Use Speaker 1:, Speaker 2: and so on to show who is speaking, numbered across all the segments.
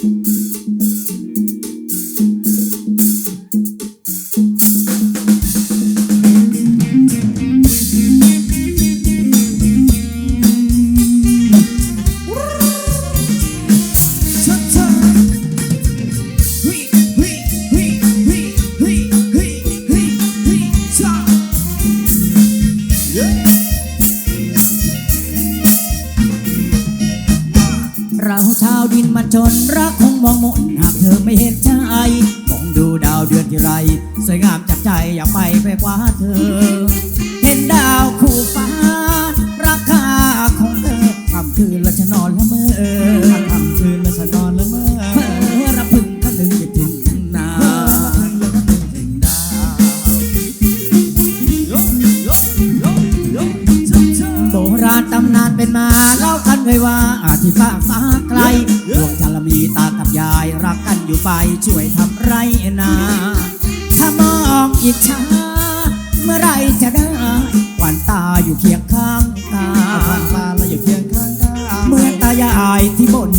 Speaker 1: Thanks. ที่ฟ้ากฟ้าไกลดวงจันทร์มีตากับยายรักกันอยู่ไปช่วยทำไรนา ถ้ามองอิจฉาเมื่อไรจะได้หวานตาอยู่เคียงข้างกา
Speaker 2: ผ่านตาเราอยู่เคียงข้างดาว
Speaker 1: เหมื่อนตายายที่บน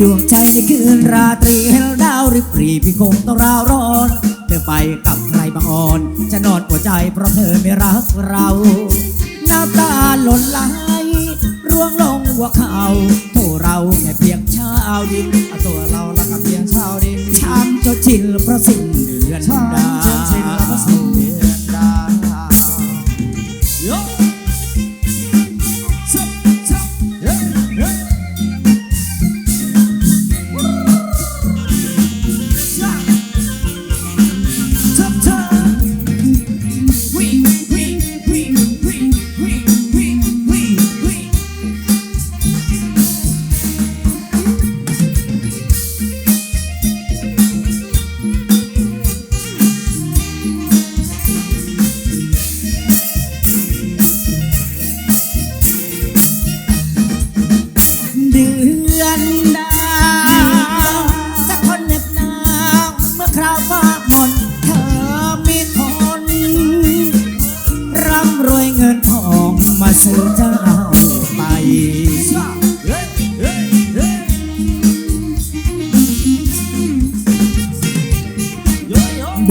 Speaker 2: ด
Speaker 1: วงใจในคืนราตรีเฮลดาวหริบรีพี่คงต้องราวร้อน เธอไปกับใครบางอ่อน จะนอนหัวใจเพราะเธอไม่รักเราน้ำตาหล่นไหลร่วงลงหัวเขาโทเราแค่เพียงชาวดิน
Speaker 2: ตัวเราละกับเพียงชาวดิน
Speaker 1: ช้ำจนชินเพราะสิ้นเดือน
Speaker 2: ชา
Speaker 1: ดา
Speaker 2: จนชินแล้ว ด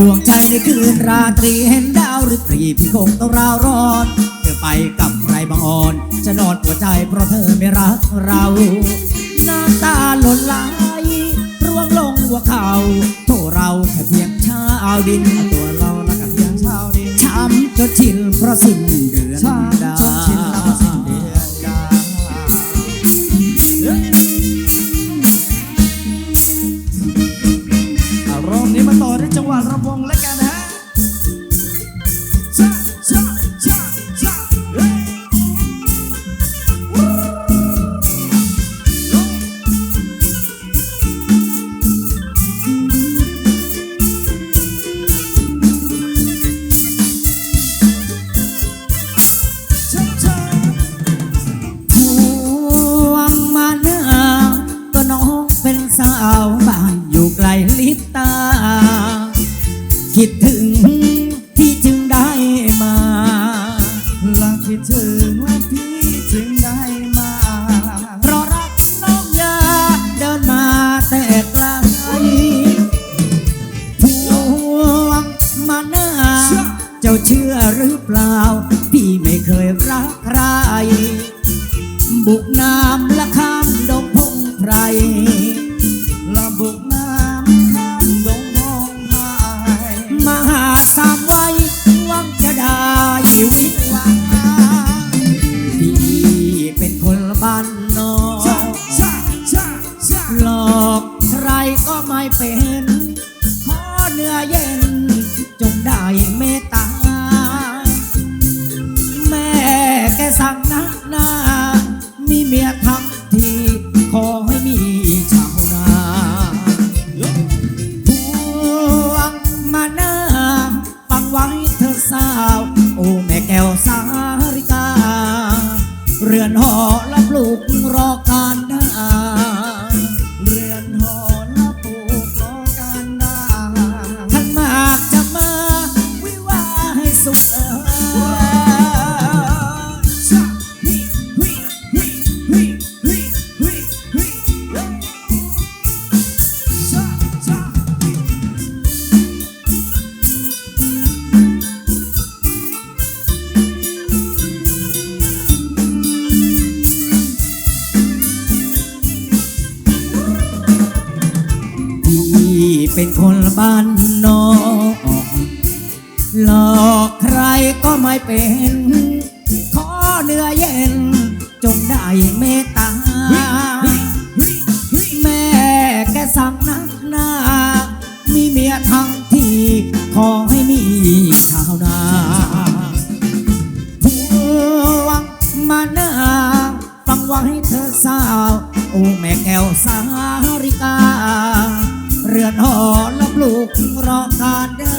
Speaker 2: วง
Speaker 1: ใจในคืนราตรีเห็นดาวหรือปรีพี่คงต้องราวร้อน เธอไปกับใครบางอ่อน จะนอนหัวใจเพราะเธอไม่รักเรา น้ำตาหล่นไหลร่วงลงหัวเขาโทเราแค่เพียงชาวดิน
Speaker 2: ตัวเราละกับเพียงชาวดิน
Speaker 1: ช้ำจนชินเพราะสิ้น เรื
Speaker 2: อนห
Speaker 1: อ
Speaker 2: และ
Speaker 1: ปลูกรอ
Speaker 2: ก
Speaker 1: หลอกใครก็ไม่เป็น ขอเนื้อเย็น จงได้เมตตา แม่แกสั่งนักหนามีเมียทั้งทีขอให้มีชาวนาพวงมานาฟังไว้เธอสาว โอ้แม่แก้วสาริกา เรือนหอละปลูกรอการเด้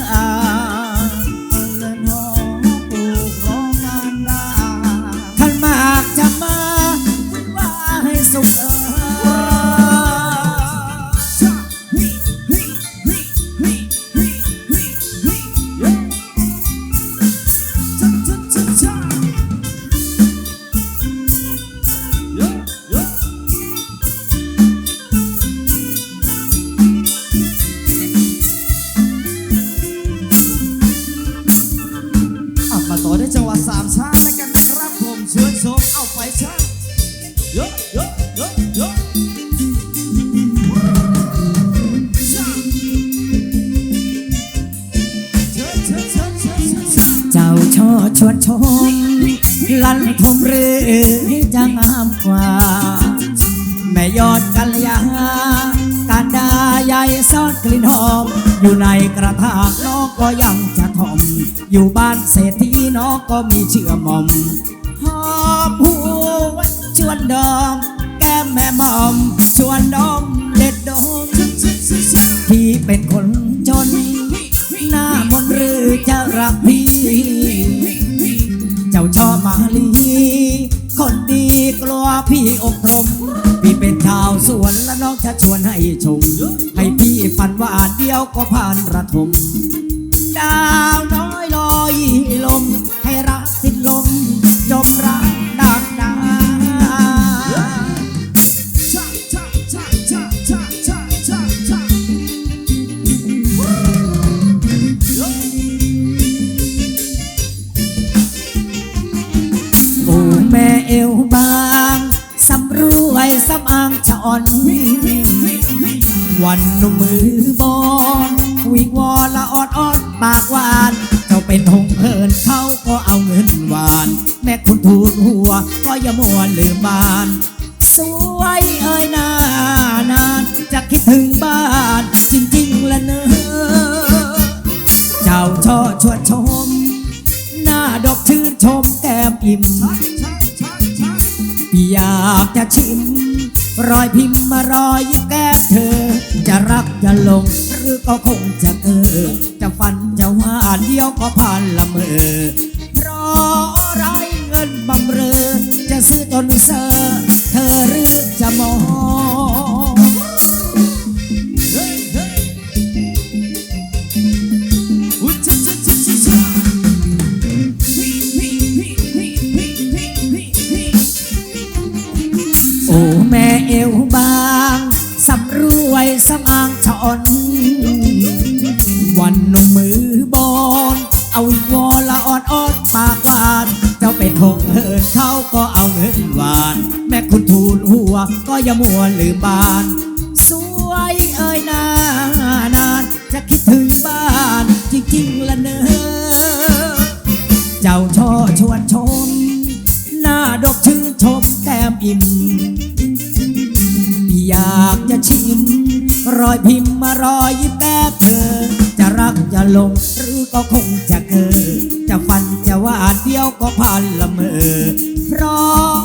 Speaker 2: เจ้าช่อชวนชม
Speaker 1: ลั่นทมหรือจะงามกว่า แม่ยอดกัลยาการดาใหญ่ซ่อนกลิ่นหอม อยู่ในกระถางน้องก็ยังจะทอม อยู่บ้านเศรษฐีน้องก็มีเชื่อมอมหอมหัวชวนดอม แก้มแม่มอม ชวนดอมเด็ดดมพี่เป็นคนจน หน้ามนหรือจะรักพี่ พี่อบรม พี่เป็นชาวสวนและน้องจะชวนให้ชม ให้พี่พันว่าอาจเดียวก็ผ่านระทม ดาวน้อยลอยลม ให้รักสิ้นลม จมรักดา
Speaker 2: กดาเอ
Speaker 1: ว อ่อนวันนมือบอนวิงวอนละอ่อนอ่อนปากหวาน เจ้าเป็นหงเหินเขาก็เอาเงินหวาน แม่คุณทูลหัว ก็อย่ามัวลืมบ้าน สวยเอ้ยนานานจะคิดถึงบ้าน จริงๆละเนอเจ้าช่อชวนชม หน้าดอกชื่นชมแก้มอิ่มอยากจะชิม รอยพิมพ์มารอยยิ้มแก้มเธอ จะรักจะลงหรือก็คงจะเออ จะฟันจะหวานเดียวก็ผ่านละเมอเพราะไรเงินบำเรอ จะซื้อจนเซอเธอหรือจะมอง
Speaker 2: อ
Speaker 1: น วันนุ่มมือบอลเอาวอละอ่อนออนปากหวาน เจ้าเป็นหงเหินเขาก็เอาเงินหวาน แม่คุณทูลหัวก็อย่ามัวลืมบาน สวยเอ้ยนานาน จะคิดถึงบ้านจริงๆละเนอเจ้าช่อชวนชม หน้าดกชื่นชมแก้มอิ่มอยากจะชิม รอยพิมพ์มารอยยิ้มแก่เธอ จะรักจะลงหรือก็คงจะเกิดจะฟันจะหวาเดียวก็พันละเมอเพราะ